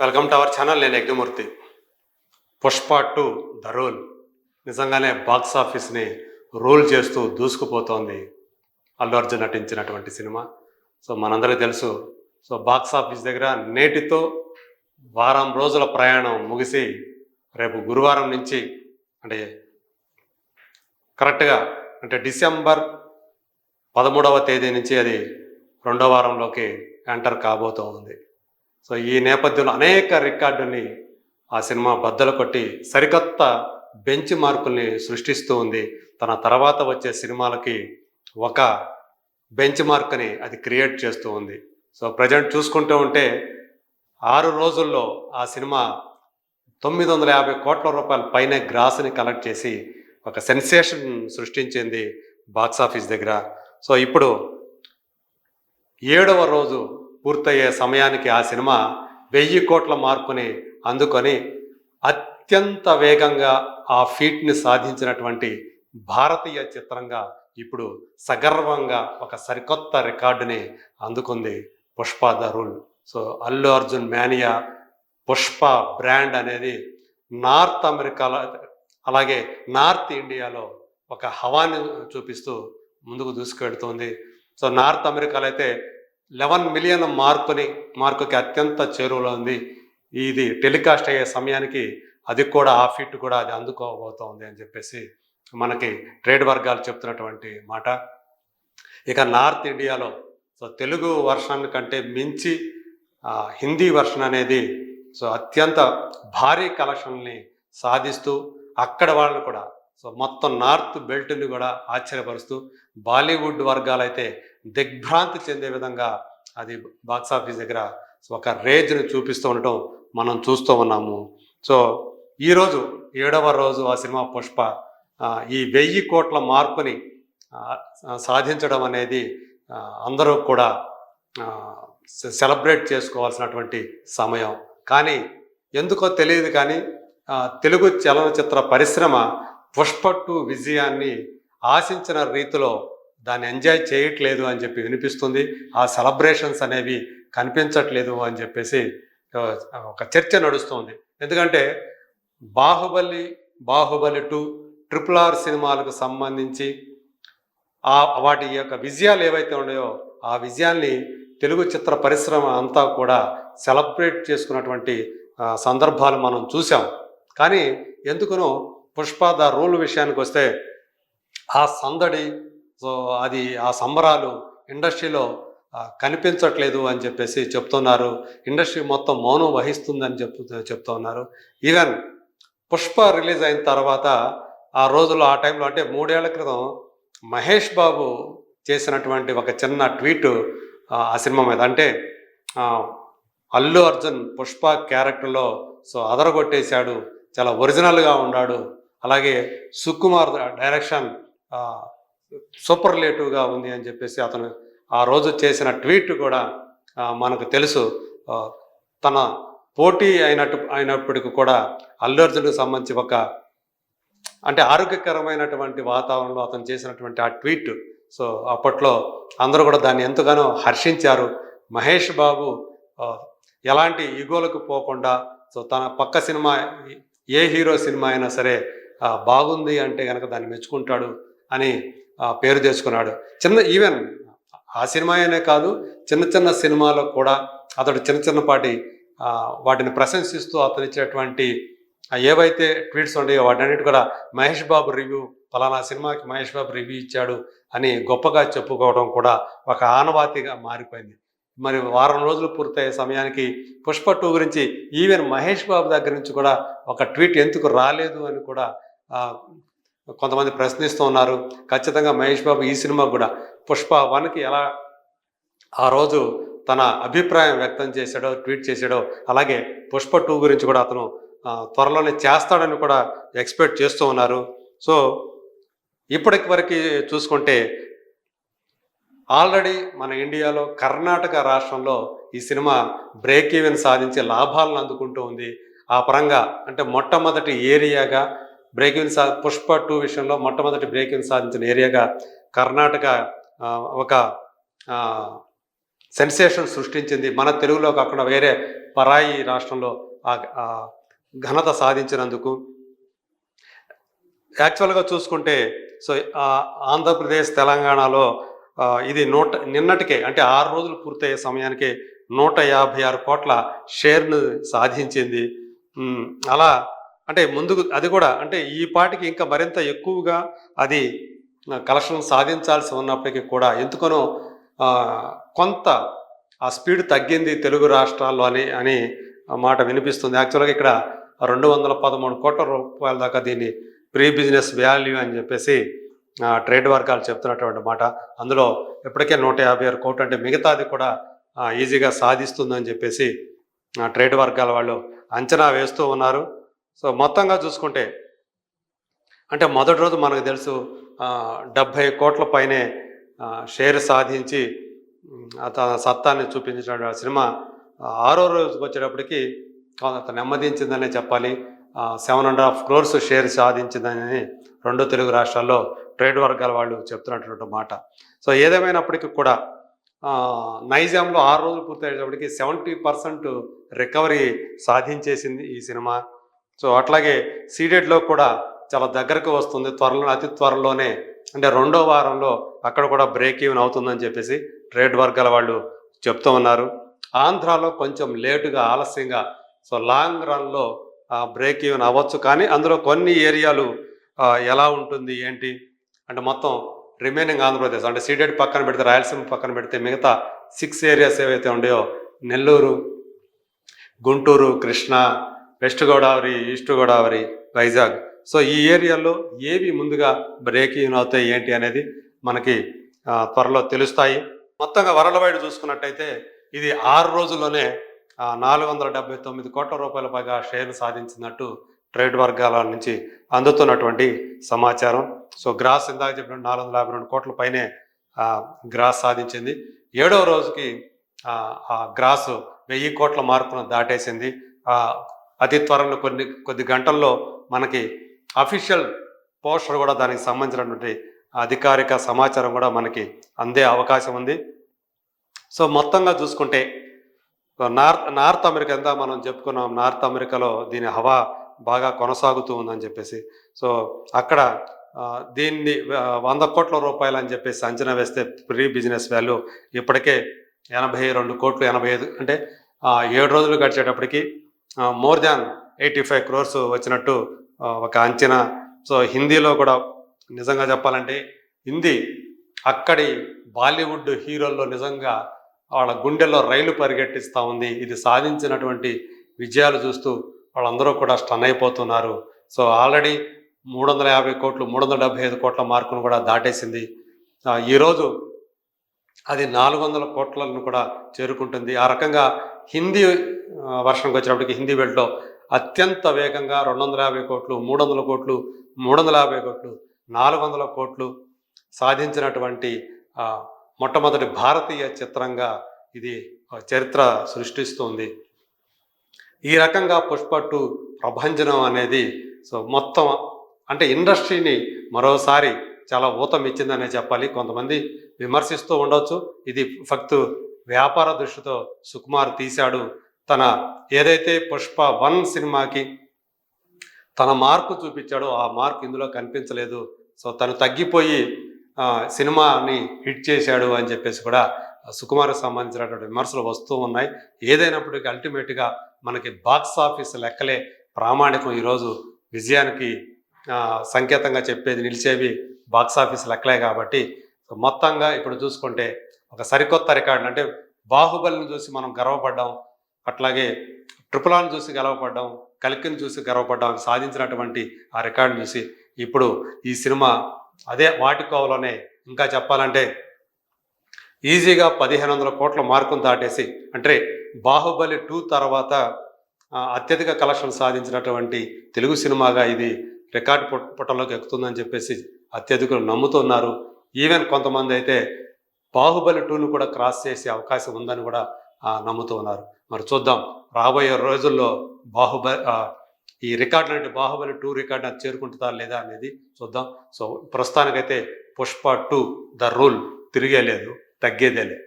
Welcome to our channel నేను Yagnamurthy. Pushpa two the rule. నిజంగానే box ఆఫీస్ని rule చేస్తూ దూసుకుపోతోంది అల్లు అర్జున్ నటించినటువంటి సినిమా. సో మనందరికీ తెలుసు సో బాక్స్ ఆఫీస్ దగ్గర నేటితో వారం రోజుల ప్రయాణం ముగిసి రేపు గురువారం నుంచి అంటే కరెక్ట్గా అంటే డిసెంబర్ పదమూడవ తేదీ నుంచి అది రెండో వారంలోకి ఎంటర్ కాబోతూ ఉంది సో ఈ నేపథ్యంలో అనేక రికార్డుని ఆ సినిమా బద్దలు కొట్టి సరికొత్త బెంచ్ మార్కుల్ని సృష్టిస్తూ ఉంది. తన తర్వాత వచ్చే సినిమాలకి ఒక బెంచ్ మార్క్ని అది క్రియేట్ చేస్తూ ఉంది. సో ప్రజెంట్ చూసుకుంటూ ఉంటే ఆరు రోజుల్లో ఆ సినిమా తొమ్మిది వందల యాభై కోట్ల రూపాయల పైన గ్రాస్ని కలెక్ట్ చేసి ఒక సెన్సేషన్ సృష్టించింది బాక్స్ ఆఫీస్ దగ్గర. సో ఇప్పుడు ఏడవ రోజు పూర్తయ్యే సమయానికి ఆ సినిమా వెయ్యి కోట్ల మార్కుని అందుకొని అత్యంత వేగంగా ఆ ఫీట్ని సాధించినటువంటి భారతీయ చిత్రంగా ఇప్పుడు సగర్వంగా ఒక సరికొత్త రికార్డుని అందుకుంది Pushpa the rule. So Allu Arjun mania Pushpa brand అనేది నార్త్ అమెరికాలో అలాగే నార్త్ ఇండియాలో ఒక హవాని చూపిస్తూ ముందుకు దూసుకెడుతుంది సో నార్త్ అమెరికాలో అయితే లెవెన్ మిలియన్ మార్కుని మార్కుకి అత్యంత చేరువలో ఉంది. ఇది టెలికాస్ట్ అయ్యే సమయానికి అది కూడా ఆ ఫిట్ కూడా అది అందుకోబోతోంది అని చెప్పేసి మనకి ట్రేడ్ వర్గాలు చెప్తున్నటువంటి మాట. ఇక నార్త్ ఇండియాలో సో తెలుగు వర్షన్ కంటే మించి హిందీ వర్షన్ అనేది సో అత్యంత భారీ కలెక్షన్ని సాధిస్తూ అక్కడ వాళ్ళని కూడా సో మొత్తం నార్త్ బెల్ట్ని కూడా ఆశ్చర్యపరుస్తూ బాలీవుడ్ వర్గాలైతే దిగ్భ్రాంతి చెందే విధంగా అది బాక్స్ ఆఫీస్ దగ్గర ఒక రేజ్ని చూపిస్తూ ఉండటం మనం చూస్తూ ఉన్నాము. సో ఈరోజు ఏడవ రోజు ఆ సినిమా పుష్ప ఈ వెయ్యి కోట్ల మార్పుని సాధించడం అనేది అందరూ కూడా సెలబ్రేట్ చేసుకోవాల్సినటువంటి సమయం. కానీ ఎందుకో తెలియదు కానీ తెలుగు చలనచిత్ర పరిశ్రమ పుష్ప టూ విజయాన్ని ఆశించిన రీతిలో దాన్ని ఎంజాయ్ చేయట్లేదు అని చెప్పి వినిపిస్తుంది. ఆ సెలబ్రేషన్స్ అనేవి కనిపించట్లేదు అని చెప్పేసి ఒక చర్చ నడుస్తుంది. ఎందుకంటే Baahubali Baahubali two triple R సినిమాలకు సంబంధించి ఆ వాటి యొక్క విజయాలు ఏవైతే ఉన్నాయో ఆ విజయాల్ని తెలుగు చిత్ర పరిశ్రమ అంతా కూడా సెలబ్రేట్ చేసుకున్నటువంటి సందర్భాలు మనం చూసాం కానీ ఎందుకునో పుష్ప ద రూల్ విషయానికి వస్తే ఆ సందడి సో అది ఆ సంబరాలు ఇండస్ట్రీలో కనిపించట్లేదు అని చెప్పేసి చెప్తున్నారు. ఇండస్ట్రీ మొత్తం మౌనం వహిస్తుందని చెప్పు చెప్తూ ఉన్నారు ఈవెన్ పుష్ప రిలీజ్ అయిన తర్వాత ఆ రోజుల్లో ఆ టైంలో అంటే మూడేళ్ళ క్రితం మహేష్ బాబు చేసినటువంటి ఒక చిన్న ట్వీట్ ఆ సినిమా మీద. అంటే అల్లు అర్జున్ పుష్ప క్యారెక్టర్లో సో అదరగొట్టేశాడు. చాలా ఒరిజినల్గా ఉన్నాడు అలాగే సుకుమార్ డైరెక్షన్ సూపర్ సూపర్లేటివ్గా ఉంది అని చెప్పేసి అతను ఆ రోజు చేసిన ట్వీట్ కూడా మనకు తెలుసు. తన పోటీ అయినట్టు అయినప్పటికీ కూడా అల్లు అర్జున్కి సంబంధించి ఒక అంటే ఆరోగ్యకరమైనటువంటి వాతావరణంలో అతను చేసినటువంటి ఆ ట్వీట్. సో అప్పట్లో అందరూ కూడా దాన్ని ఎంతగానో హర్షించారు. మహేష్ బాబు ఎలాంటి ఈగోలకు పోకుండా సో తన పక్క సినిమా ఏ హీరో సినిమా అయినా సరే బాగుంది అంటే కనుక దాన్ని మెచ్చుకుంటాడు అని పేరు తెచ్చుకున్నాడు. చిన్న ఈవెన్ ఆ సినిమా అనే కాదు చిన్న చిన్న సినిమాలో కూడా అతడు చిన్న చిన్నపాటి వాటిని ప్రశంసిస్తూ అతను ఇచ్చేటువంటి ఏవైతే ట్వీట్స్ ఉన్నాయో వాటన్నిటి కూడా మహేష్ బాబు రివ్యూ ఫలానా సినిమాకి మహేష్ బాబు రివ్యూ ఇచ్చాడు అని గొప్పగా చెప్పుకోవడం కూడా ఒక ఆనవాతిగా మారిపోయింది. మరి వారం రోజులు పూర్తయ్యే సమయానికి పుష్ప టూ గురించి ఈవెన్ మహేష్ బాబు దగ్గర నుంచి కూడా ఒక ట్వీట్ ఎందుకు రాలేదు అని కూడా కొంతమంది ప్రశ్నిస్తూ ఉన్నారు. ఖచ్చితంగా మహేష్ బాబు ఈ సినిమా కూడా పుష్ప వన్కి ఎలా ఆ రోజు తన అభిప్రాయం వ్యక్తం చేశాడో ట్వీట్ చేశాడో అలాగే పుష్ప టూ గురించి కూడా అతను త్వరలోనే చేస్తాడని కూడా ఎక్స్పెక్ట్ చేస్తూ ఉన్నారు. సో ఇప్పటికి వరకు చూసుకుంటే ఆల్రెడీ మన ఇండియాలో కర్ణాటక రాష్ట్రంలో ఈ సినిమా బ్రేక్ ఈవెన్ సాధించి లాభాలను అందుకుంటూ ఉంది. ఆ పరంగా అంటే మొట్టమొదటి ఏరియాగా బ్రేక్ ఇన్ సా పుష్ప టూ విషయంలో మొట్టమొదటి బ్రేక్ ఇన్ సాధించిన ఏరియాగా కర్ణాటక ఒక సెన్సేషన్ సృష్టించింది. మన తెలుగులో కాకుండా వేరే పరాయి రాష్ట్రంలో ఆ ఘనత సాధించినందుకు. యాక్చువల్గా చూసుకుంటే సో ఆంధ్రప్రదేశ్ తెలంగాణలో ఇది నూట నిన్నటికే అంటే ఆరు రోజులు పూర్తయ్యే సమయానికి నూట యాభై ఆరు కోట్ల షేర్ను సాధించింది. అలా అంటే ముందుకు అది కూడా అంటే ఈ పాటికి ఇంకా మరింత ఎక్కువగా అది కలెక్షన్ సాధించాల్సి ఉన్నప్పటికీ కూడా ఎందుకనో కొంత ఆ స్పీడ్ తగ్గింది తెలుగు రాష్ట్రాల్లో అని అని మాట వినిపిస్తుంది. యాక్చువల్గా ఇక్కడ రెండు వందల పదమూడు కోట్ల రూపాయల దాకా దీన్ని ప్రీ బిజినెస్ వాల్యూ అని చెప్పేసి ట్రేడ్ వర్గాలు చెప్తున్నటువంటి మాట. అందులో ఇప్పటికే నూట యాభై ఆరు కోట్లు అంటే మిగతాది కూడా ఈజీగా సాధిస్తుందని చెప్పేసి ట్రేడ్ వర్గాల వాళ్ళు అంచనా వేస్తూ ఉన్నారు. సో మొత్తంగా చూసుకుంటే అంటే మొదటి రోజు మనకు తెలుసు డెబ్భై కోట్ల పైనే షేర్ సాధించి తన సత్తాన్ని చూపించిన సినిమా ఆరో రోజుకి వచ్చేటప్పటికి కొంత నెమ్మదించిందనే చెప్పాలి. Seven and half crores share సాధించిందని రెండు తెలుగు రాష్ట్రాల్లో ట్రేడ్ వర్గాల వాళ్ళు చెప్తున్నటువంటి మాట. సో ఏదేమైనప్పటికీ కూడా నైజాంలో ఆరు రోజులు పూర్తయ్యేటప్పటికి సెవెంటీ పర్సెంట్ రికవరీ సాధించేసింది ఈ సినిమా. సో అట్లాగే సీడెడ్లో కూడా చాలా దగ్గరకు వస్తుంది త్వరలో అతి త్వరలోనే. అంటే రెండో వారంలో అక్కడ కూడా బ్రేక్ ఈవెన్ అవుతుందని చెప్పేసి ట్రేడ్ వర్గాల వాళ్ళు చెప్తూ ఉన్నారు. ఆంధ్రాలో కొంచెం లేటుగా ఆలస్యంగా సో లాంగ్ రన్లో బ్రేక్ ఈవెన్ అవ్వచ్చు. కానీ అందులో కొన్ని ఏరియాలు ఎలా ఉంటుంది ఏంటి? అంటే మొత్తం రిమైనింగ్ ఆంధ్రప్రదేశ్. అంటే సీడెడ్ పక్కన పెడితే రాయలసీమ పక్కన పెడితే మిగతా సిక్స్ ఏరియాస్ ఏవైతే ఉన్నాయో Nellore Guntur Krishna west Godavari east Godavari Vizag. So ఈ ఏరియాలో ఏవి ముందుగా బ్రేక్ ఈవెన్ అవుతాయి ఏంటి అనేది మనకి త్వరలో తెలుస్తాయి. మొత్తంగా వరల్డ్ వైడ్ చూసుకున్నట్టయితే ఇది ఆరు రోజుల్లోనే నాలుగు వందల డెబ్బై తొమ్మిది కోట్ల రూపాయల పైగా షేర్లు సాధించినట్టు ట్రేడ్ వర్గాల నుంచి అందుతున్నటువంటి సమాచారం. సో గ్రాస్ ఇందాక చెప్పిన నాలుగు వందల యాభై రెండు కోట్ల పైనే గ్రాస్ సాధించింది. ఏడవ రోజుకి ఆ, గ్రాసు గ్రాస్ వెయ్యి కోట్ల మార్కును దాటేసింది. అతి త్వరలో కొన్ని కొద్ది గంటల్లో మనకి అఫీషియల్ పోస్టర్ కూడా దానికి సంబంధించినటువంటి అధికారిక సమాచారం కూడా మనకి అందే అవకాశం ఉంది. సో మొత్తంగా చూసుకుంటే నార్త్ నార్త్ అమెరికా ఎంత మనం చెప్పుకున్నాం నార్త్ అమెరికాలో దీని హవా బాగా కొనసాగుతూ ఉందని చెప్పేసి. సో అక్కడ దీన్ని వంద కోట్ల రూపాయలు అని చెప్పేసి అంచనా వేస్తే ప్రీ బిజినెస్ వాల్యూ ఇప్పటికే ఎనభై రెండు కోట్లు ఎనభై ఐదు అంటే ఏడు రోజులు గడిచేటప్పటికి more than eighty five crores వచ్చినట్టు ఒక అంచనా. సో హిందీలో కూడా నిజంగా చెప్పాలంటే హిందీ అక్కడి బాలీవుడ్ హీరోల్లో నిజంగా వాళ్ళ గుండెల్లో రైలు పరిగెట్టిస్తూ ఉంది. ఇది సాధించినటువంటి విజయాలు చూస్తూ వాళ్ళందరూ కూడా స్టన్ అయిపోతున్నారు. సో ఆల్రెడీ మూడు వందల యాభై కోట్లు మూడు వందల డెబ్బై ఐదు కోట్ల మార్కును కూడా దాటేసింది. ఈరోజు అది నాలుగు వందల కోట్లను కూడా చేరుకుంటుంది. ఆ రకంగా హిందీ వర్షంకి వర్షన్కి వచ్చినప్పటికి హిందీ బెల్ట్లో అత్యంత వేగంగా రెండు వందల యాభై కోట్లు మూడు వందల కోట్లు మూడు వందల యాభై కోట్లు నాలుగు వందల కోట్లు సాధించినటువంటి మొట్టమొదటి భారతీయ చిత్రంగా ఇది చరిత్ర సృష్టిస్తుంది. ఈ రకంగా పుష్ప టూ ప్రభంజనం అనేది సో మొత్తం అంటే ఇండస్ట్రీని మరోసారి చాలా ఊతం ఇచ్చిందనే చెప్పాలి. కొంతమంది విమర్శిస్తూ ఉండొచ్చు. ఇది ఫక్తు వ్యాపార దృష్టితో సుకుమార్ తీశాడు తన ఏదైతే పుష్ప వన్ సినిమాకి తన మార్కు చూపించాడో ఆ మార్క్ ఇందులో కనిపించలేదు. సో తను తగ్గిపోయి సినిమాని హిట్ చేశాడు అని చెప్పేసి కూడా సుకుమార్కి సంబంధించినటువంటి విమర్శలు వస్తూ ఉన్నాయి. ఏదైనప్పటికీ అల్టిమేట్గా మనకి బాక్స్ ఆఫీస్ లెక్కలే ప్రామాణికం ఈరోజు విజయానికి సంకేతంగా చెప్పేది నిలిచేవి బాక్స్ ఆఫీస్ లెక్కలే కాబట్టి. మొత్తంగా ఇప్పుడు చూసుకుంటే ఒక సరికొత్త రికార్డు. అంటే బాహుబలిని చూసి మనం గర్వపడ్డాం అట్లాగే ట్రిపులాన్ చూసి గర్వపడ్డాం కలికిని చూసి గర్వపడ్డాం సాధించినటువంటి ఆ రికార్డుని చూసి ఇప్పుడు ఈ సినిమా అదే వాటికోవలోనే ఇంకా చెప్పాలంటే ఈజీగా పదిహేను వందల కోట్ల మార్కును దాటేసి అంటే బాహుబలి టూ తర్వాత అత్యధిక కలెక్షన్ సాధించినటువంటి తెలుగు సినిమాగా ఇది రికార్డ్ పుట పుటలోకి ఎక్కుతుందని చెప్పేసి అత్యధికులు నమ్ముతున్నారు ఈవెన్ కొంతమంది అయితే బాహుబలి టూను కూడా క్రాస్ చేసే అవకాశం ఉందని కూడా నమ్ముతూ ఉన్నారు. మరి చూద్దాం. రాబోయే రోజుల్లో బాహుబలి ఈ రికార్డు లాంటి బాహుబలి టూ రికార్డు అది చేరుకుంటుందా లేదా అనేది చూద్దాం. సో ప్రస్తుతానికైతే పుష్ప టూ ద రూల్ తిరిగే లేదు తగ్గేదే లేదు